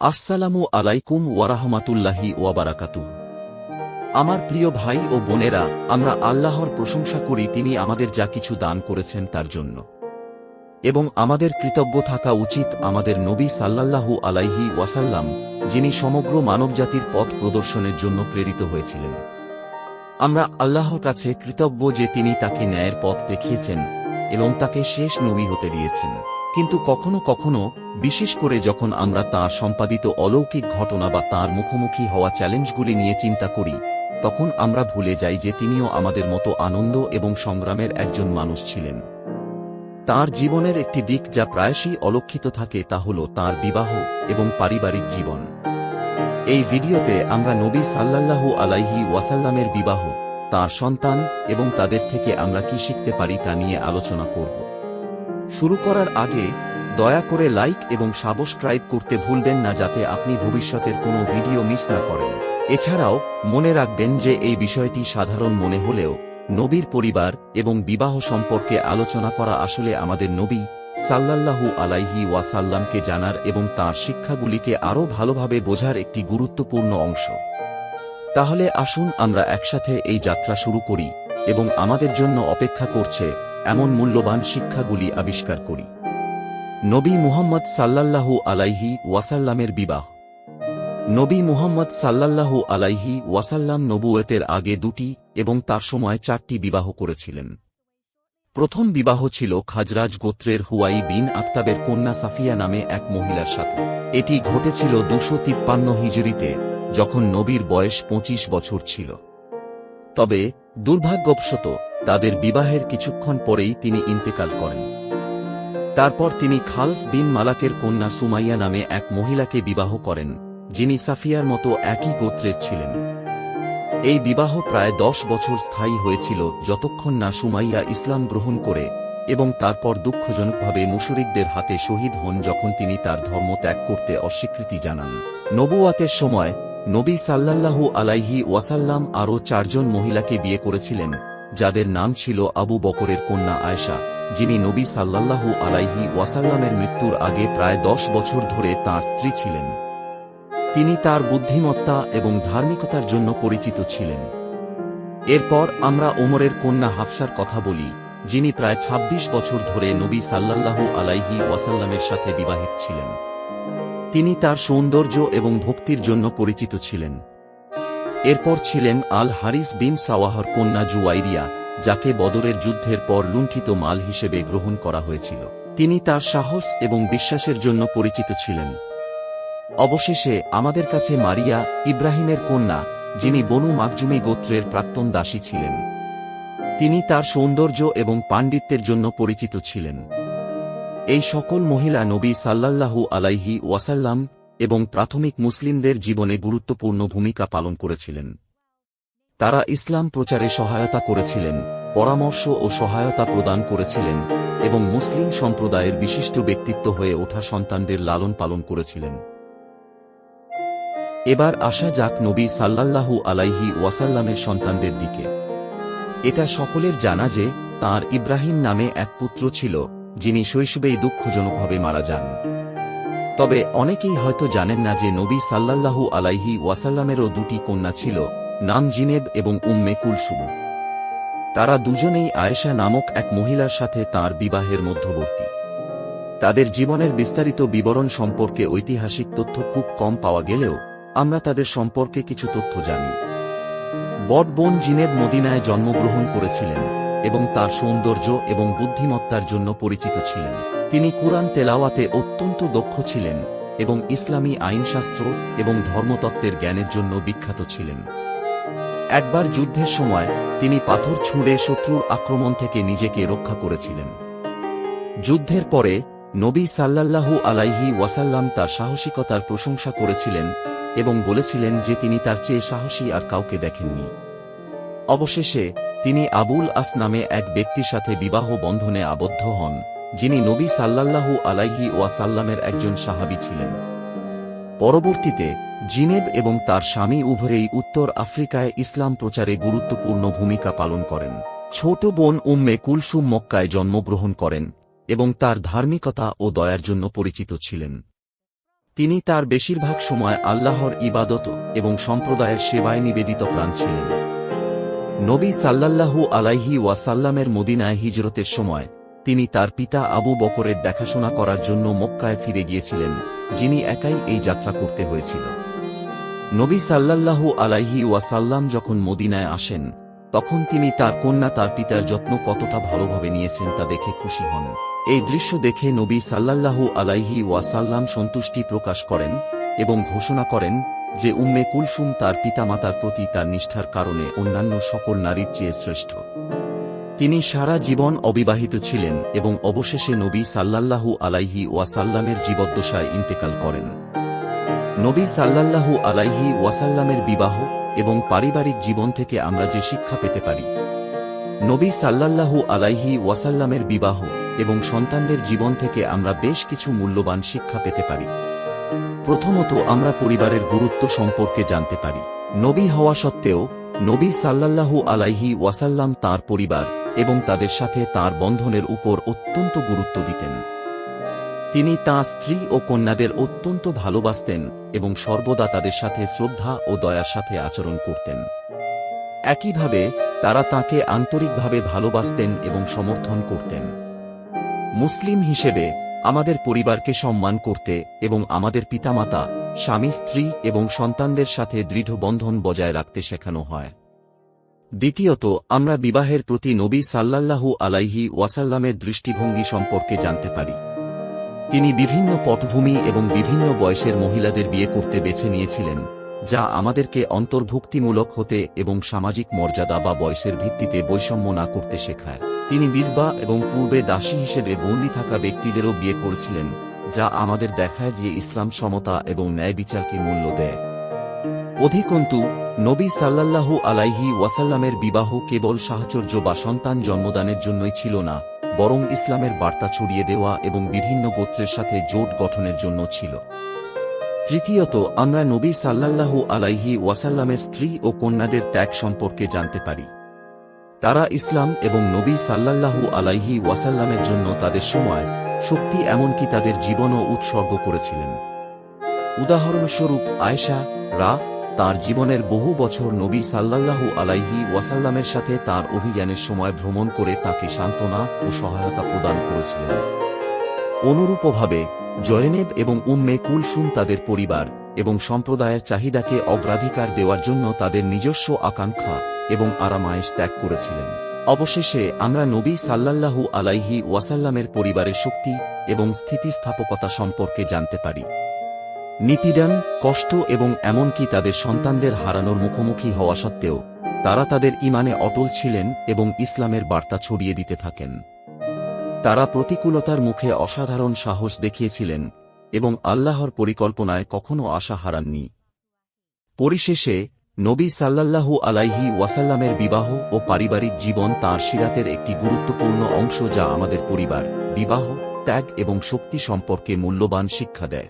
আসসালামু আলাইকুম ওয়ারাহমাতুল্লাহি ওয়াবারাকাতু আমার প্রিয় ভাই ও বোনেরা, আমরা আল্লাহর প্রশংসা করি তিনি আমাদের যা কিছু দান করেছেন তার জন্য। এবং আমাদের কৃতজ্ঞ থাকা উচিত আমাদের নবী সাল্লাল্লাহু আলাইহি ওয়াসাল্লাম, যিনি সমগ্র মানবজাতির পথ প্রদর্শনের জন্য প্রেরিত হয়েছিলেন। আমরা আল্লাহর কাছে কৃতজ্ঞ যে তিনি তাকে ন্যায়ের পথ দেখিয়েছেন এবং তাকে শেষ নবী হতে দিয়েছেন। কিন্তু কখনো কখনো, বিশেষ করে যখন আমরা তাঁর সম্পাদিত অলৌকিক ঘটনা বা তাঁর মুখোমুখি হওয়া চ্যালেঞ্জগুলি নিয়ে চিন্তা করি, তখন আমরা ভুলে যাই যে তিনিও আমাদের মতো আনন্দ এবং সংগ্রামের একজন মানুষ ছিলেন। তার জীবনের একটি দিক যা প্রায়শই অলক্ষিত থাকে তা হল তার বিবাহ এবং পারিবারিক জীবন। এই ভিডিওতে আমরা নবী সাল্লাল্লাহু আলাইহি ওয়াসাল্লামের বিবাহ, তার সন্তান এবং তাদের থেকে আমরা কি শিখতে পারি তা নিয়ে আলোচনা করব। শুরু করার আগে দয়া করে লাইক এবং সাবস্ক্রাইব করতে ভুলবেন না যাতে আপনি ভবিষ্যতের কোনো ভিডিও মিস না করেন। এছাড়াও, মনে রাখবেন যে এই বিষয়টি সাধারণ মনে হলেও নবীর পরিবার এবং বিবাহ সম্পর্কে আলোচনা করা আসলে আমাদের নবী সাল্লাল্লাহু আলাইহি ওয়াসাল্লামকে জানার এবং তাঁর শিক্ষাগুলিকে আরও ভালোভাবে বোঝার একটি গুরুত্বপূর্ণ অংশ। তাহলে আসুন আমরা একসাথে এই যাত্রা শুরু করি এবং আমাদের জন্য অপেক্ষা করছে এমন মূল্যবান শিক্ষাগুলি আবিষ্কার করি। নবী মুহাম্মদ সাল্লাল্লাহু আলাইহি ওয়াসাল্লামের বিবাহ। নবী মুহাম্মদ সাল্লাল্লাহু আলাইহি ওয়াসাল্লাম নবুয়েতের আগে দুটি এবং তার সময় চারটি বিবাহ করেছিলেন। প্রথম বিবাহ ছিল খাজরাজ গোত্রের হুয়াই বিন আক্তাবের কন্যা সাফিয়া নামে এক মহিলার সাথে। এটি ঘটেছিল দুশো তিপ্পান্ন হিজড়িতে, যখন নবীর বয়স পঁচিশ বছর ছিল। তবে দুর্ভাগ্যবশত তাদের বিবাহের কিছুক্ষণ পরেই তিনি ইন্তেকাল করেন। তারপর তিনি খালফ বিন মালাকের কন্যা সুমাইয়া নামে এক মহিলাকে বিবাহ করেন, যিনি সাফিয়ার মতো একই গোত্রের ছিলেন। এই বিবাহ প্রায় দশ বছর স্থায়ী হয়েছিল যতক্ষণ না সুমাইয়া ইসলাম গ্রহণ করে এবং তারপর দুঃখজনকভাবে মুশরিকদের হাতে শহীদ হন যখন তিনি তার ধর্ম ত্যাগ করতে অস্বীকৃতি জানান। নবুয়াতের সময় নবী সাল্লাল্লাহু আলাইহি ওয়াসাল্লাম আরও চারজন মহিলাকে বিয়ে করেছিলেন যাদের নাম ছিল আবু বকরের কন্যা আয়েশা, যিনি নবী সাল্লাল্লাহু আলাইহি ওয়াসাল্লামের মৃত্যুর আগে প্রায় দশ বছর ধরে তাঁর স্ত্রী ছিলেন। তিনি তার বুদ্ধিমত্তা এবং ধার্মিকতার জন্য পরিচিত ছিলেন। এরপর আমরা ওমরের কন্যা হাফসার কথা বলি, যিনি প্রায় ২৬ বছর ধরে নবী সাল্লাল্লাহু আলাইহি ওয়াসাল্লামের সাথে বিবাহিত ছিলেন। তিনি তার সৌন্দর্য এবং ভক্তির জন্য পরিচিত ছিলেন। এরপর ছিলেন আল হারিস বিন সাওয়াহর কন্যা জুয়াইরিয়া যাকে বদরের যুদ্ধের পর লুণ্ঠিত মাল হিসেবে গ্রহণ করা হয়েছিল। তিনি তার সাহস এবং বিশ্বাসের জন্য পরিচিত ছিলেন। অবশেষে আমাদের কাছে মারিয়া ইব্রাহিমের কন্যা, যিনি বনু মাকজুমি গোত্রের প্রাক্তন দাসী ছিলেন। তিনি তার সৌন্দর্য এবং পাণ্ডিত্যের জন্য পরিচিত ছিলেন। এই সকল মহিলা নবী সাল্লাল্লাহু আলাইহি ওয়াসাল্লাম এবং প্রাথমিক মুসলিমদের জীবনে গুরুত্বপূর্ণ ভূমিকা পালন করেছিলেন। তারা ইসলাম প্রচারে সহায়তা করেছিলেন, পরামর্শ ও সহায়তা প্রদান করেছিলেন এবং মুসলিম সম্প্রদায়ের বিশিষ্ট ব্যক্তিত্ব হয়ে ওঠা সন্তানদের লালন পালন করেছিলেন। এবার আসা যাক নবী সাল্লাল্লাহু আলাইহি ওয়াসাল্লামের সন্তানদের দিকে। এটা সকলের জানা যে, তার ইব্রাহিম নামে এক পুত্র ছিল, যিনি শৈশবেই দুঃখজনকভাবে মারা যান। তবে অনেকেই হয়তো জানেন না যে নবী সাল্লাল্লাহু আলাইহি ওয়াসাল্লামেরও দুটি কন্যা ছিল, নাম জিনেব এবং উম্মে কুলসুম। তারা দুজনেই আয়েশা নামক এক মহিলার সাথে তার বিবাহের মধ্যবর্তী। তাদের জীবনের বিস্তারিত বিবরণ সম্পর্কে ঐতিহাসিক তথ্য খুব কম পাওয়া গেলেও, আমরা তাদের সম্পর্কে কিছু তথ্য জানি। বট বোন জিনেব মদিনায় জন্মগ্রহণ করেছিলেন। এবং তার সৌন্দর্য এবং বুদ্ধিমত্তার জন্য পরিচিত ছিলেন। তিনি কুরআন তেলাওয়াতে অত্যন্ত দক্ষ ছিলেন এবং ইসলামী আইনশাস্ত্র এবং ধর্মতত্ত্বের জ্ঞানের জন্য বিখ্যাত ছিলেন। একবার যুদ্ধের সময় তিনি পাথর ছুঁড়ে শত্রুর আক্রমণ থেকে নিজেকে রক্ষা করেছিলেন। যুদ্ধের পরে নবী সাল্লাল্লাহু আলাইহি ওয়াসাল্লাম তার সাহসিকতার প্রশংসা করেছিলেন এবং বলেছিলেন যে তিনি তার চেয়ে সাহসী আর কাউকে দেখেননি। অবশেষে তিনি আবুল আস নামে এক ব্যক্তির সাথে বিবাহ বন্ধনে আবদ্ধ হন, যিনি নবী সাল্লাল্লাহু আলাইহি ওয়াসাল্লামের একজন সাহাবী ছিলেন। পরবর্তীতে জিনেব এবং তার স্বামী উভয়েই উত্তর আফ্রিকায় ইসলাম প্রচারে গুরুত্বপূর্ণ ভূমিকা পালন করেন। ছোট বোন উম্মে কুলসুম মক্কায় জন্মগ্রহণ করেন এবং তার ধার্মিকতা ও দয়ার জন্য পরিচিত ছিলেন। তিনি তার বেশিরভাগ সময় আল্লাহর ইবাদত এবং সম্প্রদায়ের সেবায় নিবেদিত প্রাণ ছিলেন। নবী সাল্লাল্লাহু আলাইহি ওয়াসাল্লামের মদিনায় হিজরতের সময়, তিনি তার পিতা আবু বকরের দেখাশোনা করার জন্য মক্কায় ফিরে গিয়েছিলেন, যিনি একাই এই যাত্রা করতে হয়েছিল। নবী সাল্লাল্লাহু আলাইহি ওয়াসাল্লাম যখন মদিনায় আসেন, তখন তিনি তার কন্যা তার পিতার যত্ন কতটা ভালোভাবে নিয়েছেন তা দেখে খুশি হন। এই দৃশ্য দেখে নবী সাল্লাল্লাহু আলাইহি ওয়াসাল্লাম সন্তুষ্টি প্রকাশ করেন এবং ঘোষণা করেন যে উম্মে কুলসুম তার পিতামাতার প্রতি তার নিষ্ঠার কারণে অন্যান্য সকল নারীর চেয়ে শ্রেষ্ঠ। তিনি সারা জীবন অবিবাহিত ছিলেন এবং অবশেষে নবী সাল্লাল্লাহু আলাইহি ওয়াসাল্লামের জীবদ্দশায় ইন্তেকাল করেন। নবী সাল্লাল্লাহু আলাইহি ওয়াসাল্লামের বিবাহ এবং পারিবারিক জীবন থেকে আমরা যে শিক্ষা পেতে পারি। নবী সাল্লাল্লাহু আলাইহি ওয়াসাল্লামের বিবাহ এবং সন্তানদের জীবন থেকে আমরা বেশ কিছু মূল্যবান শিক্ষা পেতে পারি। প্রথমত আমরা পরিবারের গুরুত্ব সম্পর্কে জানতে পারি। নবী হওয়া সত্ত্বেও, নবী সাল্লাল্লাহু আলাইহি ওয়াসাল্লাম তার পরিবার এবং তাদের সাথে তার বন্ধনের উপর অত্যন্ত গুরুত্ব দিতেন। তিনি তাঁর স্ত্রী ও কন্যাদের অত্যন্ত ভালোবাসতেন এবং সর্বদা তাদের সাথে শ্রদ্ধা ও দয়ার সাথে আচরণ করতেন। একইভাবে, তারা তাকে আন্তরিকভাবে ভালোবাসতেন এবং সমর্থন করতেন। মুসলিম হিসেবে আমাদের পরিবারকে সম্মান করতে এবং আমাদের পিতামাতা, স্বামী, স্ত্রী এবং সন্তানদের সাথে দৃঢ় বন্ধন বজায় রাখতে শেখানো হয়। দ্বিতীয়ত, আমরা বিবাহের প্রতি নবী সাল্লাল্লাহু আলাইহি ওয়াসাল্লামের দৃষ্টিভঙ্গি সম্পর্কে জানতে পারি। তিনি বিভিন্ন পটভূমি এবং বিভিন্ন বয়সের মহিলাদের বিয়ে করতে বেছে নিয়েছিলেন, যা আমাদেরকে অন্তর্ভুক্তিমূলক হতে এবং সামাজিক মর্যাদা বা বয়সের ভিত্তিতে বৈষম্য না করতে শেখায়। তিনি বিধবা এবং পূর্বে দাসী হিসেবে বন্দী থাকা ব্যক্তিদেরও বিয়ে করেছিলেন, যা আমাদের দেখায় যে ইসলাম সমতা এবং ন্যায় বিচারকে মূল্য দেয়। অধিকন্তু, নবী সাল্লাল্লাহু আলাইহি ওয়াসাল্লামের বিবাহ কেবল সাহচর্য বা সন্তান জন্মদানের জন্যই ছিল না, বরং ইসলামের বার্তা ছড়িয়ে দেওয়া এবং বিভিন্ন গোত্রের সাথে জোট গঠনের জন্য ছিল। তৃতীয়ত, আমরা নবী সাল্লাল্লাহু আলাইহি ওয়াসাল্লামের স্ত্রী ও কন্যাদের ত্যাগ সম্পর্কে জানতে পারি। তারা ইসলাম এবং নবী সাল্লাল্লাহু আলাইহি ওয়াসাল্লামের জন্য তাদের সময়, শক্তি এমনকি তাদের জীবনও উৎসর্গ করেছিলেন। উদাহরণস্বরূপ, আয়েশা রা তার জীবনের বহু বছর নবী সাল্লাল্লাহু আলাইহি ওয়াসাল্লামের সাথে তার অভিযানের সময় ভ্রমণ করে তাকে সান্ত্বনা ও সহায়তা প্রদান করেছিলেন। অনুরূপভাবে, জয়নেব এবং উম্মে কুলসুম তাদের পরিবার এবং সম্প্রদায়ের চাহিদাকে অগ্রাধিকার দেওয়ার জন্য তাদের নিজস্ব আকাঙ্ক্ষা এবং আরামায়েশ ত্যাগ করেছিলেন। অবশেষে আমরা নবী সাল্লাল্লাহু আলাইহি ওয়াসাল্লামের পরিবারের শক্তি এবং স্থিতিস্থাপকতা সম্পর্কে জানতে পারি। নিপীড়ন, কষ্ট এবং এমনকি তাদের সন্তানদের হারানোর মুখোমুখি হওয়া সত্ত্বেও, তারা তাদের ইমানে অটল ছিলেন এবং ইসলামের বার্তা ছড়িয়ে দিতে থাকেন। তারা প্রতিকূলতার মুখে অসাধারণ সাহস দেখিয়েছিলেন এবং আল্লাহর পরিকল্পনায় কখনও আশা হারাননি। পরিশেষে নবী সাল্লাল্লাহু আলাইহি ওয়াসাল্লামের বিবাহ ও পারিবারিক জীবন তাঁর সিরাতের একটি গুরুত্বপূর্ণ অংশ যা আমাদের পরিবার, বিবাহ, ত্যাগ এবং শক্তি সম্পর্কে মূল্যবান শিক্ষা দেয়।